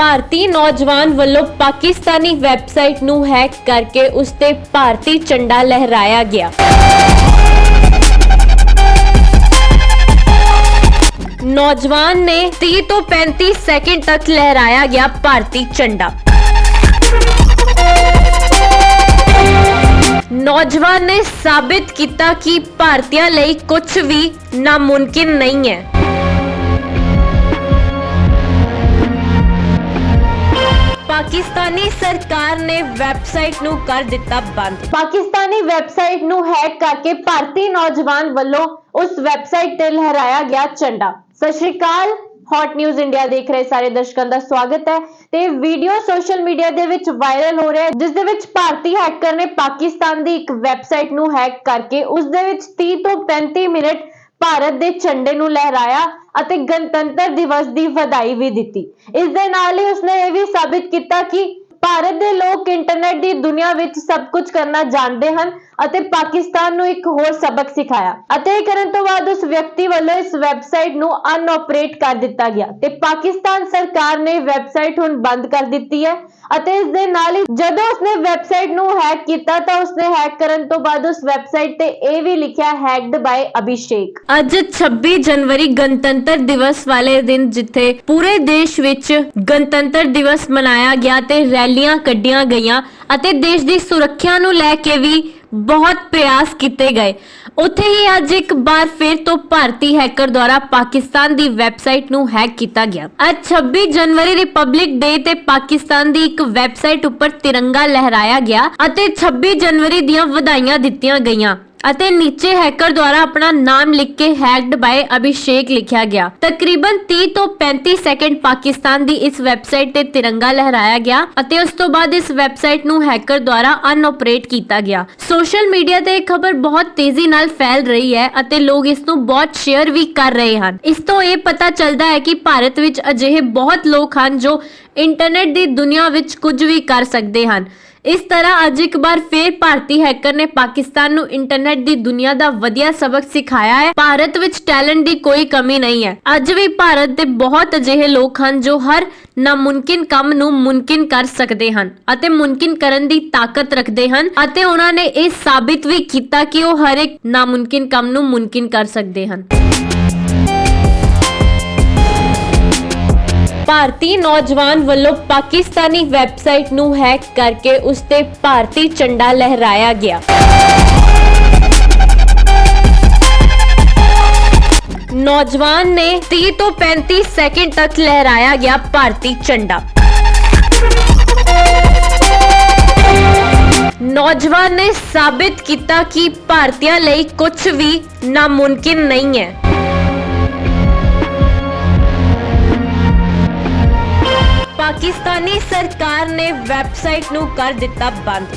ਭਾਰਤੀ ਨੌਜਵਾਨ ਵੱਲੋਂ ਪਾਕਿਸਤਾਨੀ ਵੈਬਸਾਈਟ ਨੂੰ ਹੈਕ ਕਰਕੇ ਉਸ ਤੇ ਭਾਰਤੀ ਝੰਡਾ ਲਹਿਰਾਇਆ ਗਿਆ। ਨੌਜਵਾਨ ਨੇ 30 ਤੋਂ 35 ਸੈਕਿੰਡ ਤੱਕ ਲਹਿਰਾਇਆ ਗਿਆ ਭਾਰਤੀ ਝੰਡਾ। ਨੌਜਵਾਨ ਨੇ ਸਾਬਿਤ ਕੀਤਾ ਕਿ ਭਾਰਤੀਆਂ ਲਈ ਕੁਝ ਵੀ ਨਾਮੁਮਕਿਨ ਨਹੀਂ ਹੈ। ਵੈਬਸਾਈਟ ਨੂੰ ਕਰ ਦਿੱਤਾ ਬੰਦ। ਪਾਕਿਸਤਾਨੀ ਵੈਬਸਾਈਟ ਨੂੰ ਹੈਕ ਕਰਕੇ ਭਾਰਤੀ ਨੌਜਵਾਨ ਵੱਲੋਂ ਉਸ ਵੈਬਸਾਈਟ ਤੇ ਲਹਿਰਾਇਆ ਗਿਆ ਝੰਡਾ। ਸਤਿ ਸ਼੍ਰੀ ਅਕਾਲ ਹੌਟ ਨਿਊਜ਼ ਇੰਡੀਆ ਦੇਖ ਰਹੇ ਸਾਰੇ ਦਰਸ਼ਕਾਂ ਦਾ ਸਵਾਗਤ ਹੈ ਤੇ ਵੀਡੀਓ ਸੋਸ਼ਲ ਮੀਡੀਆ ਦੇ ਵਿੱਚ ਵਾਇਰਲ ਹੋ ਰਿਹਾ ਹੈ, ਜਿਸ ਦੇ ਵਿੱਚ ਭਾਰਤੀ ਹੈਕਰ ਨੇ ਪਾਕਿਸਤਾਨ ਦੀ ਇੱਕ ਵੈਬਸਾਈਟ ਨੂੰ ਹੈਕ ਕਰਕੇ ਉਸ ਦੇ ਵਿੱਚ 30 ਤੋਂ 35 ਮਿੰਟ ਭਾਰਤ ਦੇ ਝੰਡੇ ਨੂੰ ਲਹਿਰਾਇਆ ਅਤੇ ਗਣਤੰਤਰ ਦਿਵਸ ਦੀ ਵਧਾਈ ਵੀ ਦਿੱਤੀ। ਇਸ ਦੇ ਨਾਲ ਹੀ ਉਸਨੇ ਇਹ ਵੀ ਸਾਬਿਤ ਕੀਤਾ ਕਿ ਭਾਰਤ ਦੇ ਲੋਕ ਇੰਟਰਨੈਟ ਦੀ ਦੁਨੀਆ ਵਿੱਚ ਸਭ ਕੁਝ ਕਰਨਾ ਜਾਣਦੇ ਹਨ। ਅਤੇ ਪਾਕਿਸਤਾਨ ਨੂੰ ਇੱਕ ਹੋਰ ਸਬਕ ਸਿਖਾਇਆ। ਅਤੇ ਇਹ ਕਰਨ ਤੋਂ ਬਾਅਦ ਉਸ ਵਿਅਕਤੀ ਵੱਲੋਂ ਇਸ ਵੈਬਸਾਈਟ ਨੂੰ ਅਨਆਪਰੇਟ ਕਰ ਦਿੱਤਾ ਗਿਆ। ਤੇ ਪਾਕਿਸਤਾਨ ਸਰਕਾਰ ਨੇ ਵੈਬਸਾਈਟ ਹੁਣ ਬੰਦ ਕਰ ਦਿੱਤੀ ਹੈ ਅਤੇ ਇਸ ਦੇ ਨਾਲ ਹੀ ਜਦੋਂ ਉਸਨੇ ਵੈਬਸਾਈਟ ਨੂੰ ਹੈਕ ਕੀਤਾ ਤਾਂ ਉਸਨੇ ਹੈਕ ਕਰਨ ਤੋਂ ਬਾਅਦ ਉਸ ਵੈਬਸਾਈਟ ਤੇ ਇਹ ਵੀ ਲਿਖਿਆ ਹੈਕਡ ਬਾਈ ਅਭਿਸ਼ੇਕ ਅੱਜ 26 ਜਨਵਰੀ ਗਣਤੰਤਰ ਦਿਵਸ ਵਾਲੇ ਦਿਨ ਜਿੱਥੇ ਪੂਰੇ ਦੇਸ਼ ਵਿੱਚ ਗਣਤੰਤਰ ਦਿਵਸ ਮਨਾਇਆ ਗਿਆ ਤੇ ਰੈਲੀਆਂ ਕੱਢੀਆਂ ਗਈਆਂ ਅਤੇ ਦੇਸ਼ ਦੀ ਸੁਰੱਖਿਆ ਨੂੰ ਲੈ ਕੇ ਵੀ ਬਹੁਤ ਪ੍ਰਯਾਸ ਕੀਤੇ ਗਏ। ਉੱਥੇ ਹੀ ਅੱਜ ਇੱਕ ਵਾਰ ਫਿਰ ਤੋਂ ਭਾਰਤੀ ਹੈਕਰ ਦੁਆਰਾ ਪਾਕਿਸਤਾਨ ਦੀ ਵੈਬਸਾਈਟ ਨੂੰ ਹੈਕ ਕੀਤਾ ਗਿਆ। ਅੱਜ 26 ਜਨਵਰੀ ਰਿਪਬਲਿਕ ਡੇ ਤੇ ਪਾਕਿਸਤਾਨ ਦੀ ਇੱਕ ਵੈਬਸਾਈਟ ਉੱਪਰ ਤਿਰੰਗਾ ਲਹਿਰਾਇਆ ਗਿਆ ਅਤੇ 26 ਜਨਵਰੀ ਦੀਆਂ ਵਧਾਈਆਂ ਦਿੱਤੀਆਂ ਗਈਆਂ। ਅਤੇ ਨੀਚੇ ਹੈਕਰ ਦੁਆਰਾ ਆਪਣਾ ਨਾਮ ਲਿਖ ਕੇ ਹੈਕਡ ਬਾਈ ਅਭਿਸ਼ੇਕ ਲਿਖਿਆ ਗਿਆ। ਤਕਰੀਬਨ 30 ਤੋਂ 35 ਸੈਕਿੰਡ ਪਾਕਿਸਤਾਨ ਦੀ ਇਸ ਵੈਬਸਾਈਟ ਤੇ ਤਿਰੰਗਾ ਲਹਿਰਾਇਆ ਗਿਆ ਅਤੇ ਉਸ ਤੋਂ ਬਾਅਦ ਇਸ ਵੈਬਸਾਈਟ ਨੂੰ ਹੈਕਰ ਦੁਆਰਾ ਅਨਆਪਰੇਟ ਕੀਤਾ ਗਿਆ। ਸੋਸ਼ਲ ਮੀਡੀਆ ਤੇ ਇਹ ਖਬਰ ਬਹੁਤ ਤੇਜ਼ੀ ਨਾਲ ਫੈਲ ਰਹੀ ਹੈ ਅਤੇ ਲੋਕ ਇਸ ਨੂੰ ਬਹੁਤ ਸ਼ੇਅਰ ਵੀ ਕਰ ਰਹੇ ਹਨ। ਇਸ ਤੋਂ ਇਹ ਪਤਾ ਚੱਲਦਾ ਹੈ ਕਿ ਭਾਰਤ ਵਿੱਚ ਅਜਿਹੇ ਬਹੁਤ ਲੋਕ ਹਨ ਜੋ ਇੰਟਰਨੈਟ ਦੀ ਦੁਨੀਆ ਵਿੱਚ ਕੁਝ ਵੀ ਕਰ ਸਕਦੇ ਹਨ। ਇਸ ਤਰ੍ਹਾਂ ਅੱਜ ਇੱਕ ਵਾਰ ਫੇਰ ਭਾਰਤੀ ਹੈਕਰ ਨੇ ਪਾਕਿਸਤਾਨ ਨੂੰ ਇੰਟਰਨੈਟ ਦੀ ਦੁਨੀਆ ਦਾ ਵਧੀਆ ਸਬਕ ਸਿਖਾਇਆ ਹੈ। ਭਾਰਤ ਵਿੱਚ ਟੈਲੈਂਟ ਦੀ ਕੋਈ ਕਮੀ ਨਹੀਂ ਹੈ। ਅੱਜ ਵੀ ਭਾਰਤ ਦੇ ਬਹੁਤ ਅਜਿਹੇ ਲੋਕ ਹਨ ਜੋ ਹਰ ਨਾਮੁਮਕਿਨ ਕੰਮ ਨੂੰ ਮੁਮਕਿਨ ਕਰ ਸਕਦੇ ਹਨ ਅਤੇ ਮੁਮਕਿਨ ਕਰਨ ਦੀ ਤਾਕਤ ਰੱਖਦੇ ਹਨ ਅਤੇ ਉਹਨਾਂ ਨੇ ਇਹ ਸਾਬਿਤ ਵੀ ਕੀਤਾ ਕਿ ਉਹ ਹਰ ਇੱਕ ਨਾਮੁਮਕਿਨ ਕੰਮ ਨੂੰ ਮੁਮਕਿਨ ਕਰ ਸਕਦੇ ਹਨ। ਭਾਰਤੀ ਨੌਜਵਾਨ ਵੱਲੋਂ ਪਾਕਿਸਤਾਨੀ ਵੈਬਸਾਈਟ ਨੂੰ ਹੈਕ ਕਰਕੇ ਉਸ ਤੇ ਭਾਰਤੀ ਝੰਡਾ ਲਹਿਰਾਇਆ ਗਿਆ। ਨੌਜਵਾਨ ਨੇ 30 ਤੋਂ 35 ਸੈਕਿੰਡ ਤੱਕ ਲਹਿਰਾਇਆ ਗਿਆ ਭਾਰਤੀ ਝੰਡਾ। ਨੌਜਵਾਨ ਨੇ ਸਾਬਿਤ ਕੀਤਾ ਕਿ ਭਾਰਤੀਆਂ ਲਈ ਕੁਝ ਵੀ ਨਾਮੁਮਕਿਨ ਨਹੀਂ ਹੈ। ਪਾਕਿਸਤਾਨੀ ਸਰਕਾਰ ਨੇ ਵੈਬਸਾਈਟ ਨੂੰ ਕਰ ਦਿੱਤਾ ਬੰਦ।